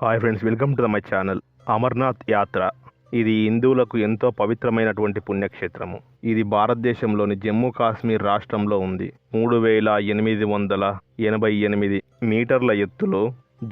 Hi friends welcome to the my channel Amarnath యాత్ర ఇది హిందువులకు ఎంతో పవిత్రమైనటువంటి పుణ్యక్షేత్రము. ఇది భారతదేశంలోని జమ్మూ కాశ్మీర్ రాష్ట్రంలో ఉంది. మూడు వేల ఎనిమిది వందల ఎనభై ఎనిమిది మీటర్ల ఎత్తులో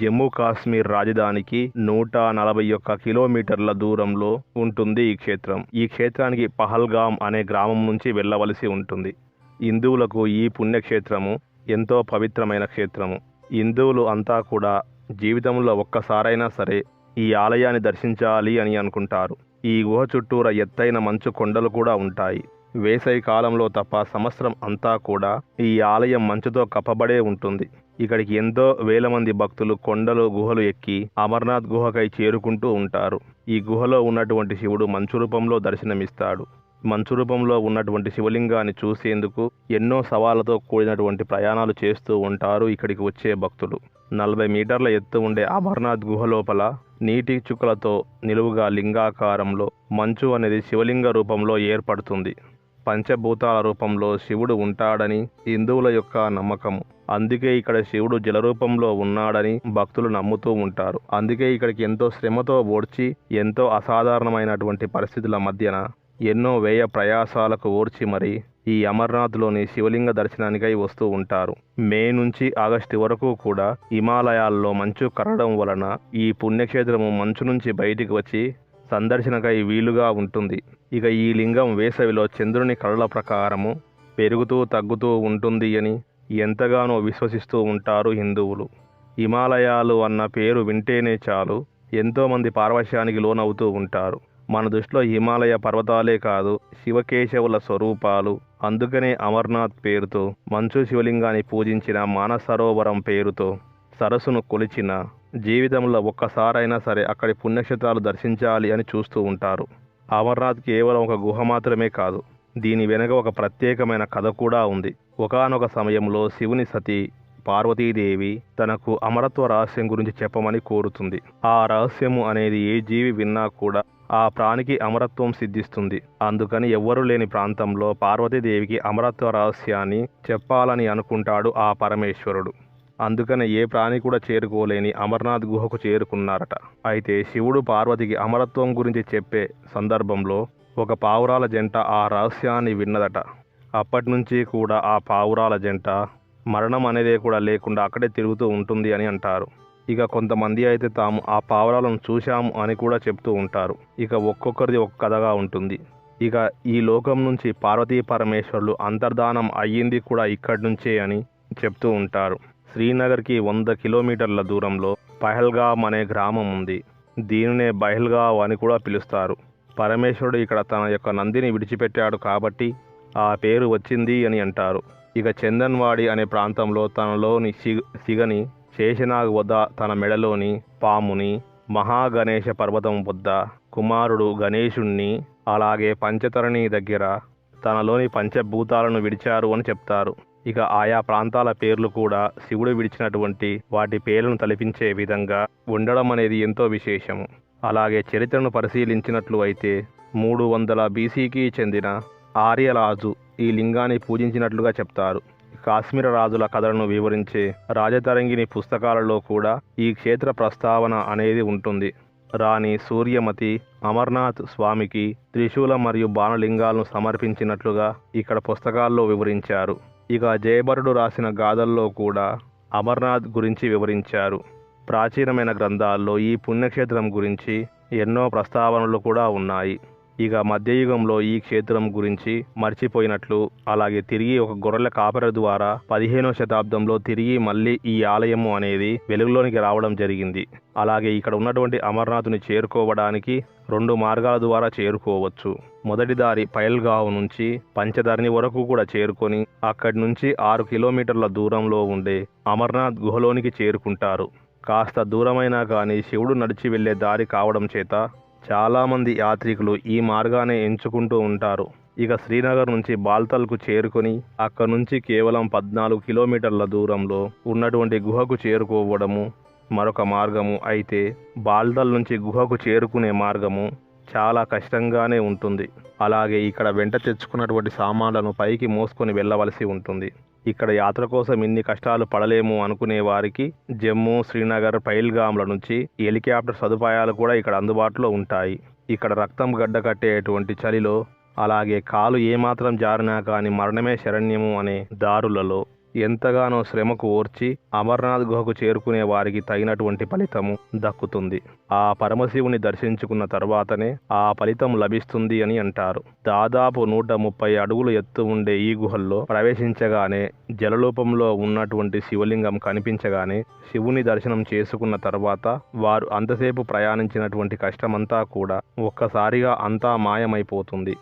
జమ్మూ కాశ్మీర్ రాజధానికి నూట నలభై ఒక్క కిలోమీటర్ల దూరంలో ఉంటుంది ఈ క్షేత్రం. ఈ క్షేత్రానికి పహల్గామ్ అనే గ్రామం నుంచి వెళ్ళవలసి ఉంటుంది. హిందువులకు ఈ పుణ్యక్షేత్రము ఎంతో పవిత్రమైన క్షేత్రము. హిందువులు అంతా కూడా జీవితంలో ఒక్కసారైనా సరే ఈ ఆలయాన్ని దర్శించాలి అని అనుకుంటారు. ఈ గుహ చుట్టూర ఎత్తైన మంచు కొండలు కూడా ఉంటాయి. వేసవి కాలంలో తప్ప సంవత్సరం అంతా కూడా ఈ ఆలయం మంచుతో కప్పబడే ఉంటుంది. ఇక్కడికి ఎంతో వేల మంది భక్తులు కొండలు గుహలు ఎక్కి అమర్నాథ్ గుహకై చేరుకుంటూ ఉంటారు. ఈ గుహలో ఉన్నటువంటి శివుడు మంచు రూపంలో దర్శనమిస్తాడు. మంచు రూపంలో ఉన్నటువంటి శివలింగాన్ని చూసేందుకు ఎన్నో సవాళ్ళతో కూడినటువంటి ప్రయాణాలు చేస్తూ ఉంటారు ఇక్కడికి వచ్చే భక్తులు. నలభై మీటర్ల ఎత్తు ఉండే అమర్నాథ్ గుహ లోపల నీటి చుక్కలతో నిలువుగా లింగాకారంలో మంచు అనేది శివలింగ రూపంలో ఏర్పడుతుంది. పంచభూతాల రూపంలో శివుడు ఉంటాడని హిందువుల యొక్క నమ్మకం. అందుకే ఇక్కడ శివుడు జలరూపంలో ఉన్నాడని భక్తులు నమ్ముతూ ఉంటారు. అందుకే ఇక్కడికి ఎంతో శ్రమతో ఓడ్చి ఎంతో అసాధారణమైనటువంటి పరిస్థితుల మధ్యన ఎన్నో వ్యయ ప్రయాసాలకు ఓర్చి మరి ఈ అమర్నాథ్లోని శివలింగ దర్శనానికై వస్తూ ఉంటారు. మే నుంచి ఆగస్టు వరకు కూడా హిమాలయాల్లో మంచు కరడం వలన ఈ పుణ్యక్షేత్రము మంచు నుంచి బయటికి వచ్చి సందర్శనకై వీలుగా ఉంటుంది. ఇక ఈ లింగం వేసవిలో చంద్రుని కళల ప్రకారము పెరుగుతూ తగ్గుతూ ఉంటుంది అని ఎంతగానో విశ్వసిస్తూ ఉంటారు హిందువులు. హిమాలయాలు అన్న పేరు వింటేనే చాలు. ఎంతోమంది పార్వశ్యానికి లోనవుతూ ఉంటారు. మన దృష్టిలో హిమాలయ పర్వతాలే కాదు శివకేశవుల స్వరూపాలు. అందుకనే అమర్నాథ్ పేరుతో మంచు శివలింగాన్ని పూజించిన మానసరోవరం పేరుతో సరస్సును కొలిచిన జీవితంలో ఒక్కసారైనా సరే అక్కడి పుణ్యక్షేత్రాలు దర్శించాలి అని చూస్తూ ఉంటారు. అమర్నాథ్ కేవలం ఒక గుహ మాత్రమే కాదు దీని వెనుక ఒక ప్రత్యేకమైన కథ కూడా ఉంది. ఒకానొక సమయంలో శివుని సతి పార్వతీదేవి తనకు అమరత్వ రహస్యం గురించి చెప్పమని కోరుతుంది. ఆ రహస్యము అనేది ఏ జీవి విన్నా కూడా ఆ ప్రాణికి అమరత్వం సిద్ధిస్తుంది. అందుకని ఎవ్వరూ లేని ప్రాంతంలో పార్వతీదేవికి అమరత్వ రహస్యాన్ని చెప్పాలని అనుకుంటాడు ఆ పరమేశ్వరుడు. అందుకని ఏ ప్రాణి కూడా చేరుకోలేని అమర్నాథ్ గుహకు చేరుకున్నారట. అయితే శివుడు పార్వతికి అమరత్వం గురించి చెప్పే సందర్భంలో ఒక పావురాల జంట ఆ రహస్యాన్ని విన్నదట. అప్పటి నుంచి కూడా ఆ పావురాల జంట మరణం అనేదే కూడా లేకుండా అక్కడే తిరుగుతూ ఉంటుంది అని అంటారు. ఇక కొంతమంది అయితే తాము ఆ పావురాలను చూశాము అని కూడా చెప్తూ ఉంటారు. ఇక ఒక్కొక్కరిది ఒక్క కథగా ఉంటుంది. ఇక ఈ లోకం నుంచి పార్వతీ పరమేశ్వరులు అంతర్ధానం అయ్యింది కూడా ఇక్కడి నుంచే అని చెప్తూ ఉంటారు. శ్రీనగర్కి వంద కిలోమీటర్ల దూరంలో పహల్గామ్ అనే గ్రామం ఉంది. దీనినే బహల్గావ్ అని కూడా పిలుస్తారు. పరమేశ్వరుడు ఇక్కడ తన యొక్క నందిని విడిచిపెట్టాడు కాబట్టి ఆ పేరు వచ్చింది అని అంటారు. ఇక చందన్వాడి అనే ప్రాంతంలో తనలోని సిగని శేషనాగ్ వద్ద తన మెడలోని పాముని మహాగణేశ పర్వతం వద్ద కుమారుడు గణేశుణ్ణి అలాగే పంచతరణి దగ్గర తనలోని పంచభూతాలను విడిచారు అని చెప్తారు. ఇక ఆయా ప్రాంతాల పేర్లు కూడా శివుడు విడిచినటువంటి వాటి పేర్లను తలపించే విధంగా ఉండడం అనేది ఎంతో విశేషము అలాగే చరిత్రను పరిశీలించినట్లు అయితే మూడు వందల బీసీకి చెందిన ఆర్యరాజు ఈ లింగాన్ని పూజించినట్లుగా చెప్తారు. కాశ్మీర రాజుల కథలను వివరించే రాజతరంగిణి పుస్తకాలలో కూడా ఈ క్షేత్ర ప్రస్తావన అనేది ఉంటుంది. రాణి సూర్యమతి అమర్నాథ్ స్వామికి త్రిశూలం మరియు బాణలింగాలను సమర్పించినట్లుగా ఇక్కడ పుస్తకాల్లో వివరించారు. ఇక జయభరుడు రాసిన గాథల్లో కూడా అమర్నాథ్ గురించి వివరించారు. ప్రాచీనమైన గ్రంథాల్లో ఈ పుణ్యక్షేత్రం గురించి ఎన్నో ప్రస్తావనలు కూడా ఉన్నాయి. ఇక మధ్యయుగంలో ఈ క్షేత్రం గురించి మర్చిపోయినట్లు అలాగే తిరిగి ఒక గొర్రెల కాపర ద్వారా పదిహేనో శతాబ్దంలో తిరిగి మళ్ళీ ఈ ఆలయము అనేది వెలుగులోనికి రావడం జరిగింది. అలాగే ఇక్కడ ఉన్నటువంటి అమర్నాథుని చేరుకోవడానికి రెండు మార్గాల ద్వారా చేరుకోవచ్చు. మొదటి దారి పయల్గావ్ నుంచి పంచదారిని వరకు కూడా చేరుకొని అక్కడి నుంచి ఆరు కిలోమీటర్ల దూరంలో ఉండే అమర్నాథ్ గుహలోనికి చేరుకుంటారు. కాస్త దూరమైనా కానీ శివుడు నడిచి వెళ్ళే దారి కావడం చేత చాలామంది యాత్రికులు ఈ మార్గాన్ని ఎంచుకుంటూ ఉంటారు. ఇక శ్రీనగర్ నుంచి బాల్తల్కు చేరుకొని అక్కడ నుంచి కేవలం పద్నాలుగు కిలోమీటర్ల దూరంలో ఉన్నటువంటి గుహకు చేరుకోవడము మరొక మార్గము అయితే బాల్తల్ నుంచి గుహకు చేరుకునే మార్గము చాలా కష్టంగానే ఉంటుంది. అలాగే ఇక్కడ వెంట తెచ్చుకున్నటువంటి సామాన్లను పైకి మోసుకొని వెళ్ళవలసి ఉంటుంది. ఇక్కడ యాత్ర కోసం ఇన్ని కష్టాలు పడలేము అనుకునే వారికి జమ్మూ శ్రీనగర్ పైల్గామ్ల నుంచి హెలికాప్టర్ సదుపాయాలు కూడా ఇక్కడ అందుబాటులో ఉంటాయి. ఇక్కడ రక్తం గడ్డ కట్టేటువంటి చలిలో అలాగే కాలు ఏమాత్రం జారినా కానీ మరణమే శరణ్యము అనే దారులలో ఎంతగానో శ్రమకు ఓర్చి అమర్నాథ్ గుహకు చేరుకునే వారికి తగినటువంటి ఫలితము దక్కుతుంది. ఆ పరమశివుని దర్శించుకున్న తర్వాతనే ఆ ఫలితం లభిస్తుంది అని అంటారు. దాదాపు నూట ముప్పై అడుగులు ఎత్తు ఉండే ఈ గుహల్లో ప్రవేశించగానే జలరూపంలో ఉన్నటువంటి శివలింగం కనిపించగానే శివుని దర్శనం చేసుకున్న తర్వాత వారు అంతసేపు ప్రయాణించినటువంటి కష్టమంతా కూడా ఒక్కసారిగా అంతా మాయమైపోతుంది.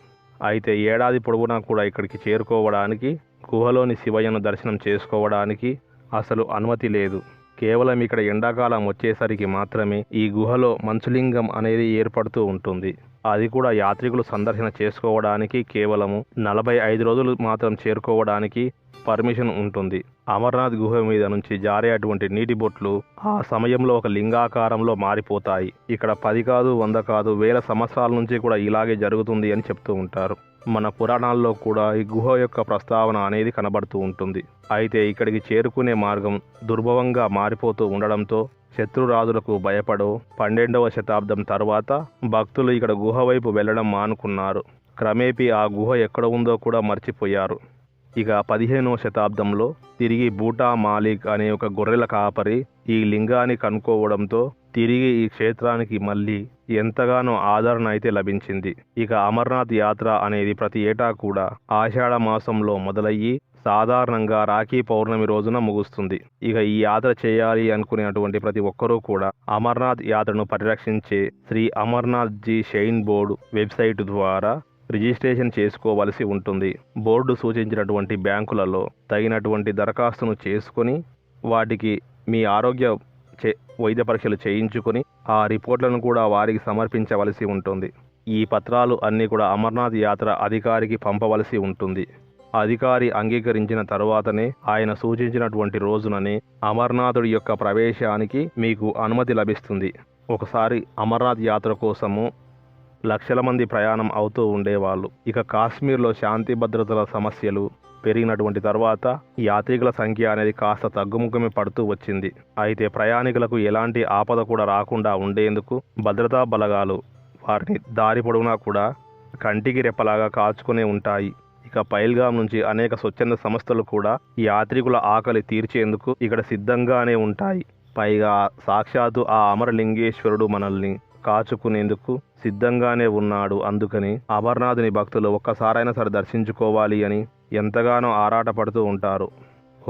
అయితే ఏడాది పొడవునా కూడా ఇక్కడికి చేరుకోవడానికి గుహలోని శివయ్యను దర్శనం చేసుకోవడానికి అసలు అనుమతి లేదు. కేవలం ఇక్కడ ఎండాకాలం వచ్చేసరికి మాత్రమే ఈ గుహలో మంచులింగం అనేది ఏర్పడుతూ ఉంటుంది. అది కూడా యాత్రికులు సందర్శన చేసుకోవడానికి కేవలము నలభై ఐదు రోజులు మాత్రం చేరుకోవడానికి పర్మిషన్ ఉంటుంది. అమర్నాథ్ గుహ మీద నుంచి జారే అటువంటి నీటి బొట్లు ఆ సమయంలో ఒక లింగాకారంలో మారిపోతాయి. ఇక్కడ పది కాదు వంద కాదు వేల సంవత్సరాల నుంచి కూడా ఇలాగే జరుగుతుంది అని చెప్తూ ఉంటారు. మన పురాణాల్లో కూడా ఈ గుహ యొక్క ప్రస్తావన అనేది కనబడుతూ ఉంటుంది. అయితే ఇక్కడికి చేరుకునే మార్గం దుర్భవంగా మారిపోతూ ఉండడంతో శత్రురాజులకు భయపడో పన్నెండవ శతాబ్దం తర్వాత భక్తులు ఇక్కడ గుహ వైపు వెళ్ళడం మానుకున్నారు. క్రమేపీ ఆ గుహ ఎక్కడ ఉందో కూడా మర్చిపోయారు. ఇక పదిహేనవ శతాబ్దంలో తిరిగి బూటా మాలిక్ అనే ఒక గొర్రెల కాపరి ఈ లింగాన్ని కనుక్కోవడంతో తిరిగి ఈ క్షేత్రానికి మళ్ళీ ఎంతగానో ఆదరణ అయితే లభించింది. ఇక అమర్నాథ్ యాత్ర అనేది ప్రతి ఏటా కూడా ఆషాఢ మాసంలో మొదలయ్యి సాధారణంగా రాఖీ పౌర్ణమి రోజున ముగుస్తుంది. ఇక ఈ యాత్ర చేయాలి అనుకునేటువంటి ప్రతి ఒక్కరూ కూడా అమర్నాథ్ యాత్రను పరిరక్షించే Shri Amarnath ji shrine board website ద్వారా రిజిస్ట్రేషన్ చేసుకోవలసి ఉంటుంది. బోర్డు సూచించినటువంటి బ్యాంకులలో తగినటువంటి దరఖాస్తును చేసుకొని వాటికి మీ ఆరోగ్య వైద్య పరీక్షలు చేయించుకొని ఆ రిపోర్ట్లను కూడా వారికి సమర్పించవలసి ఉంటుంది. ఈ పత్రాలు అన్నీ కూడా అమర్నాథ్ యాత్ర అధికారికి పంపవలసి ఉంటుంది. అధికారి అంగీకరించిన తరువాతనే ఆయన సూచించినటువంటి రోజుననే అమర్నాథుడి యొక్క ప్రవేశానికి మీకు అనుమతి లభిస్తుంది. ఒకసారి అమర్నాథ్ యాత్ర కోసము లక్షల మంది ప్రయాణం అవుతూ ఉండేవాళ్ళు. ఇక కాశ్మీర్లో శాంతి భద్రతల సమస్యలు పెరిగినటువంటి తర్వాత యాత్రికుల సంఖ్య అనేది కాస్త తగ్గుముఖమే పడుతూ వచ్చింది. అయితే ప్రయాణికులకు ఎలాంటి ఆపద కూడా రాకుండా ఉండేందుకు భద్రతా బలగాలు వారిని దారి పొడవునా కూడా కంటికి రెప్పలాగా కాచుకునే ఉంటాయి. ఇక పైల్గాం నుంచి అనేక స్వచ్ఛంద సంస్థలు కూడా యాత్రికుల ఆకలి తీర్చేందుకు ఇక్కడ సిద్ధంగానే ఉంటాయి. పైగా సాక్షాత్తు ఆ అమరలింగేశ్వరుడు మనల్ని కాచుకునేందుకు సిద్ధంగానే ఉన్నాడు. అందుకని అమర్నాథుని భక్తులు ఒక్కసారైనా సరే దర్శించుకోవాలి అని ఎంతగానో ఆరాటపడుతూ ఉంటారు.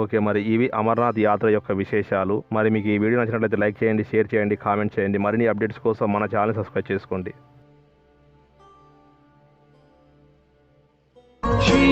ఓకే మరి ఇవి అమర్నాథ్ యాత్ర యొక్క విశేషాలు. మరి మీకు ఈ వీడియో నచ్చినట్లయితే లైక్ చేయండి షేర్ చేయండి కామెంట్ చేయండి. మరిన్ని అప్డేట్స్ కోసం మన ఛానల్ సబ్స్క్రైబ్ చేసుకోండి. శ్రీ